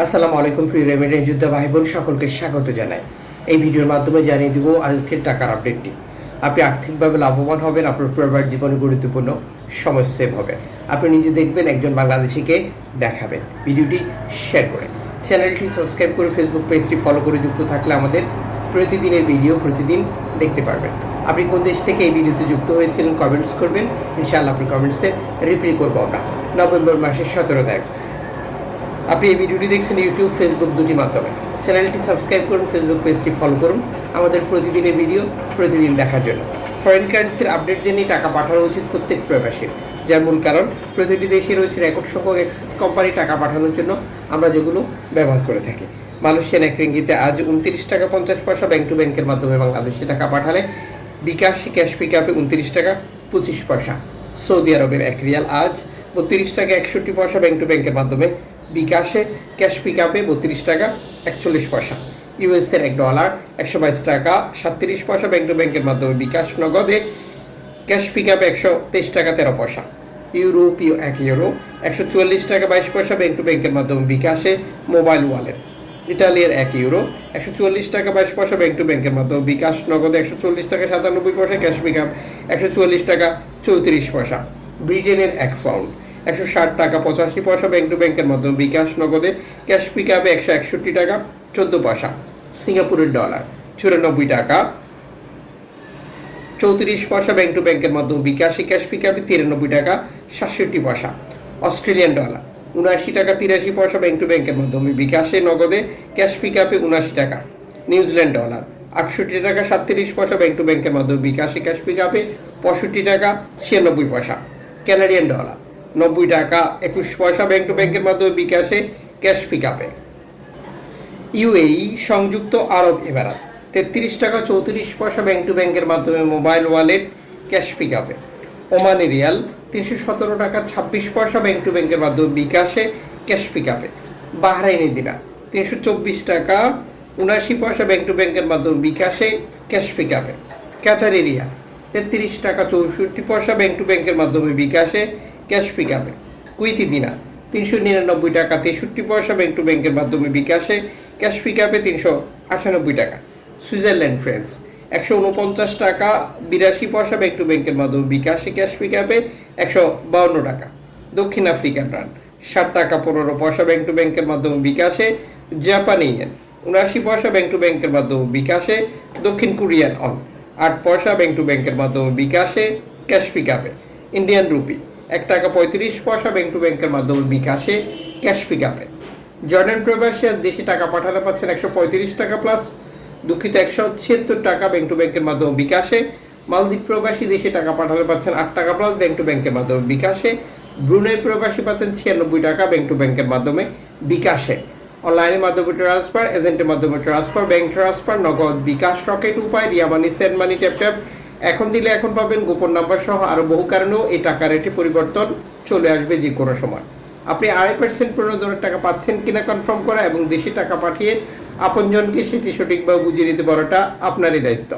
আসসালামু আলাইকুম, প্রিয় রেমিডেন্ট যোদ্ধা ভাই বোন সকলকে স্বাগত জানাই। এই ভিডিওর মাধ্যমে জানিয়ে দিব আজকের টাকার আপডেটটি। আপনি আর্থিকভাবে লাভবান হবেন, আপনার পরিবার জীবনে গুরুত্বপূর্ণ সময় সেভ হবে। আপনি নিজে দেখবেন, একজন বাংলাদেশিকে দেখাবেন। ভিডিওটি শেয়ার করে। চ্যানেলটি সাবস্ক্রাইব করে ফেসবুক পেজটি ফলো করে যুক্ত থাকলে আমাদের প্রতিদিনের ভিডিও প্রতিদিন দেখতে পারবেন। আপনি কোন দেশ থেকে এই ভিডিওতে যুক্ত হয়েছিলেন কমেন্টস করবেন। ইনশাআল্লাহ আপনি কমেন্টসে রিপ্লাই করব আমরা। নভেম্বর মাসের সতেরো তারিখ। আপনি এই ভিডিওটি দেখছেন ইউটিউব, ফেসবুক দুটি মাধ্যমে। চ্যানেলটি সাবস্ক্রাইব করুন, ফেসবুক পেজটি ফলো করুন। আমাদের প্রতিদিনের ভিডিও প্রতিদিন দেখার জন্য। ফরেন কারেন্সির আপডেট জেনে টাকা পাঠানো উচিত প্রত্যেক প্রবাসীর। যার মূল কারণ, প্রতিটি দেশে রয়েছে রেকর্ড সংখ্যক অ্যাক্সিস কোম্পানি টাকা পাঠানোর জন্য আমরা যেগুলো ব্যবহার করে থাকি। মালয়েশিয়ান এক রিঙ্গিতে আজ উনত্রিশ টাকা পঞ্চাশ পয়সা ব্যাংক টু ব্যাংকের মাধ্যমে বাংলাদেশে টাকা পাঠালে বিকাশ ক্যাশ পিক আপে উনত্রিশ টাকা পঁচিশ পয়সা। সৌদি আরবের এক রিয়াল আজ বত্রিশ টাকা একষট্টি পয়সা ব্যাংক টু ব্যাংকের মাধ্যমে বিকাশে ক্যাশ পিক আপে বত্রিশ টাকা, একচল্লিশ পয়সা। ইউএসের এক ডলার, একশো বাইশ টাকা, সাতত্রিশ পয়সা ব্যাংক টু ব্যাংকের মাধ্যমে বিকাশ নগদে। ক্যাশ পিক আপে একশো তেইশ টাকা, তেরো পয়সা। ইউরোপীয় এক ইউরো, একশো চুয়াল্লিশ টাকা, বাইশ পয়সা ব্যাংক টু ব্যাংকের মাধ্যমে বিকাশে মোবাইল ওয়ালেট। ইতালিয়ার এক ইউরো, একশো চুয়াল্লিশ টাকা, বাইশ পয়সা ব্যাংক টু ব্যাংকের মাধ্যমে বিকাশ নগদে একশো চল্লিশ টাকা, সাতানব্বই পয়সা ক্যাশ পিক আপ একশো চুয়াল্লিশ টাকা, চৌত্রিশ পয়সা। ব্রিটেনের এক পাউন্ড একশো ষাট টাকা, পঁচাশি পয়সা ব্যাংক টু ব্যাংকের মাধ্যমে। বিকাশ নগদে ক্যাশ পিক আপে একশো একষট্টি টাকা, চোদ্দ পয়সা সিঙ্গাপুরের ডলার চুরানব্বই টাকা চৌত্রিশ পয়সা ব্যাংক টু ব্যাংকের মাধ্যমে। বিকাশে ক্যাশ পিক আপে তিরানব্বই টাকা, সাতষট্টি পয়সা অস্ট্রেলিয়ান ডলার উনআশি টাকা, তিরাশি পয়সা ব্যাংক টু ব্যাংকের মাধ্যমে। বিকাশে নগদে ক্যাশ পিক আপে উনআশি টাকা নিউজিল্যান্ড ডলার আটষট্টি টাকা, সাতত্রিশ পয়সা ব্যাংক টু ব্যাংকের মাধ্যমে। বিকাশে ক্যাশ পিক আপে পঁয়ষট্টি টাকা, ছিয়ানব্বই পয়সা ক্যানাডিয়ান ডলার নব্বই টাকা, একুশ পয়সা ব্যাংক টু ব্যাংকের মাধ্যমে বিকাশে ক্যাশ পিক আপে ইউএই সংযুক্ত আরব এমারাত, তেত্রিশ টাকা চৌত্রিশ পয়সা ব্যাংক টু ব্যাংকের মাধ্যমে মোবাইল ওয়ালেট ক্যাশ পিক আপে ওমানি রিয়াল, তিনশো সতেরো টাকা ছাব্বিশ পয়সা ব্যাংক টু ব্যাংকের মাধ্যমে বিকাশে ক্যাশ পিক আপে বাহরাইনি দিনা তিনশো চব্বিশ টাকা উনাশি পয়সা ব্যাংক টু ব্যাংকের মাধ্যমে বিকাশে ক্যাশ পিক আপে ক্যাথারি রিয়াল তেত্রিশ টাকা চৌষট্টি পয়সা ব্যাংক টু ব্যাংকের মাধ্যমে বিকাশে ক্যাশ পিক কুইতি দিনা তিনশো নিরানব্বই টাকা, তেষট্টি পয়সা ব্যাংক টু ব্যাংকের মাধ্যমে বিকাশে ক্যাশ পিক আপে তিনশো আটানব্বই টাকা। সুইজারল্যান্ড ফ্রেন্স একশো উনপঞ্চাশ টাকা, বিরাশি পয়সা ব্যাংক টু ব্যাংকের মাধ্যমে বিকাশে ক্যাশ পিক একশো বাউন্ন টাকা। দক্ষিণ আফ্রিকান রান ষাট টাকা, পনেরো পয়সা ব্যাংক টু ব্যাংকের মাধ্যমে বিকাশে জাপানি ইয়েন উনআশি পয়সা ব্যাংক টু ব্যাংকের মাধ্যমে বিকাশে দক্ষিণ কোরিয়ান অন, আট পয়সা ব্যাংক টু ব্যাংকের মাধ্যমে বিকাশে ক্যাশ পিক আপে। ইন্ডিয়ান রুপি এক টাকা পঁয়ত্রিশ পয়সা ব্যাংক টু ব্যাংকের মাধ্যমে বিকাশে ক্যাশ পিক আপে জর্ডান প্রবাসী আজ দেশে টাকা পাঠাতে পাচ্ছেন একশো পঁয়ত্রিশ টাকা প্লাস দুঃখিত, একশো ছিয়াত্তর টাকা ব্যাংক টু ব্যাংকের মাধ্যমে বিকাশে মালদ্বীপ প্রবাসী দেশে টাকা পাঠাতে পাচ্ছেন আট টাকা প্লাস ব্যাংক টু ব্যাংকের মাধ্যমে বিকাশে ব্রুনেই প্রবাসী পাচ্ছেন ছিয়ানব্বই টাকা ব্যাংক টু ব্যাংকের মাধ্যমে বিকাশে অনলাইনের মাধ্যমে ট্রান্সফার এজেন্টের মাধ্যমে ট্রান্সফার ব্যাংক ট্রান্সফার নগদ বিকাশ রকেট উপায়, Ria money send money tap tap এখন দিলে এখন পাবেন গোপন নাম্বার সহ আরও বহু কারণেও এই টাকার একটি পরিবর্তন চলে আসবে যে কোনো সময়। আপনি আড়াই পার্সেন্ট ধরনের টাকা পাচ্ছেন কিনা কনফার্ম করা এবং দেশি টাকা পাঠিয়ে আপনজনকে সেটি সঠিকভাবে বুঝিয়ে নিতে পারাটা আপনারই দায়িত্ব।